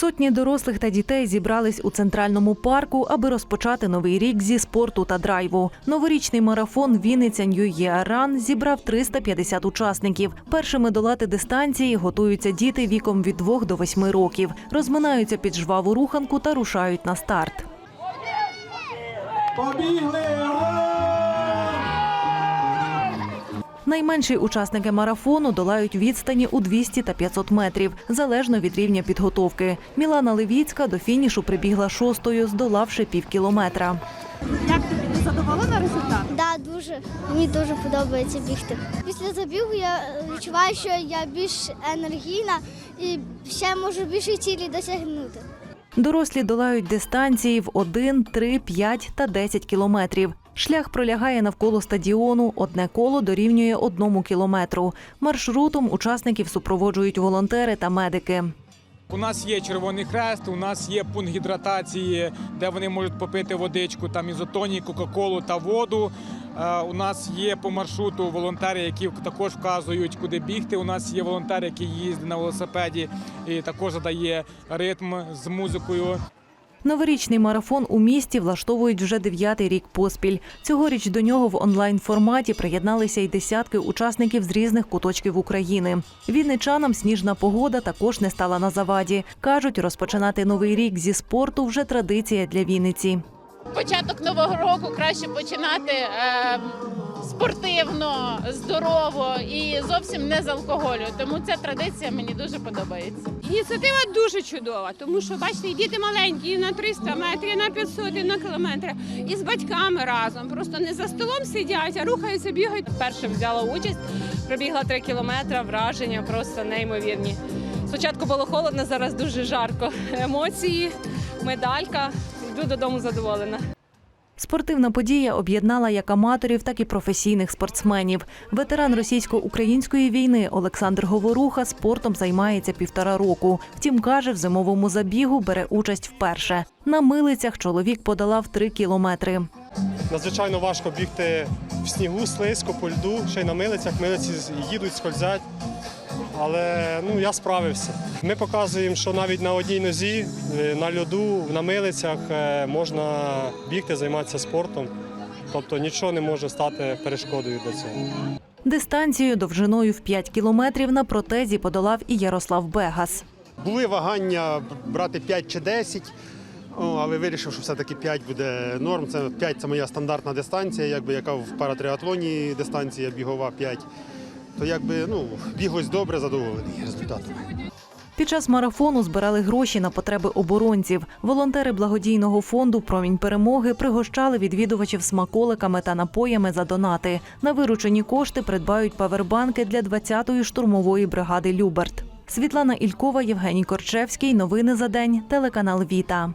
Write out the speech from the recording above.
Сотні дорослих та дітей зібрались у центральному парку, аби розпочати новий рік зі спорту та драйву. Новорічний марафон Вінниця Run зібрав 350 учасників. Першими долати дистанції готуються діти віком від 2 до 8 років, розминаються під жваву руханку та рушають на старт. Побігли! Найменші учасники марафону долають відстані у 200 та 500 метрів, залежно від рівня підготовки. Мілана Левіцька до фінішу прибігла шостою, здолавши пів кілометра. Як тобі ти задоволена результатом? Да, дуже мені дуже подобається бігти. Після забігу я відчуваю, що я більш енергійна і ще можу більше цілі досягнути. Дорослі долають дистанції в 1, 3, 5 та 10 кілометрів. Шлях пролягає навколо стадіону. Одне коло дорівнює одному кілометру. Маршрутом учасників супроводжують волонтери та медики. У нас є Червоний Хрест, у нас є пункт гідратації, де вони можуть попити водичку, там ізотонік, кока-колу та воду. Е, У нас є по маршруту волонтери, які також вказують, куди бігти. У нас є волонтер, який їздить на велосипеді і також задає ритм з музикою. Новорічний марафон у місті влаштовують вже дев'ятий рік поспіль. Цьогоріч до нього в онлайн форматі приєдналися й десятки учасників з різних куточків України. Вінничанам сніжна погода також не стала на заваді. кажуть, розпочинати новий рік зі спорту вже традиція для Вінниці. початок нового року краще починати е, спортивно, здорово і зовсім не з алкоголю. Тому ця традиція мені дуже подобається. Ініціатива дуже чудова, тому що бачите, і діти маленькі і на 300 метрів, і на 500, і на кілометр, і з батьками разом. Просто не за столом сидять, а рухаються, бігають. Перше взяла участь, пробігла 3 кілометри, враження просто неймовірні. Спочатку було холодно, зараз дуже жарко. Емоції, медалька. Йду додому задоволена. Спортивна подія об'єднала як аматорів, так і професійних спортсменів. Ветеран російсько-української війни Олександр Говоруха спортом займається півтора року. Втім, каже, в зимовому забігу бере участь вперше. На милицях чоловік подолав три кілометри. Надзвичайно важко бігти в снігу, слизько, по льду, ще й на милицях. Милиці їдуть, скользять. Але ну, я справився. Ми показуємо, що навіть на одній нозі, е, на льоду, на милицях е, можна бігти, займатися спортом. Тобто нічого не може стати перешкодою для цього. Дистанцію довжиною в 5 кілометрів на протезі подолав і Ярослав Бегас. Були вагання брати 5 чи 10, але вирішив, що все-таки 5 буде норм. Це 5 це моя стандартна дистанція, якби яка в паратриатлоні дистанція бігова 5. То якби ну, біглось добре, задоволений результатом. Під час марафону збирали гроші на потреби оборонців. Волонтери благодійного фонду Промінь перемоги пригощали відвідувачів смаколиками та напоями за донати. На виручені кошти придбають павербанки для 20-ї штурмової бригади Люберт. Світлана Ількова, Євгеній Корчевський. Новини за день. Телеканал Віта.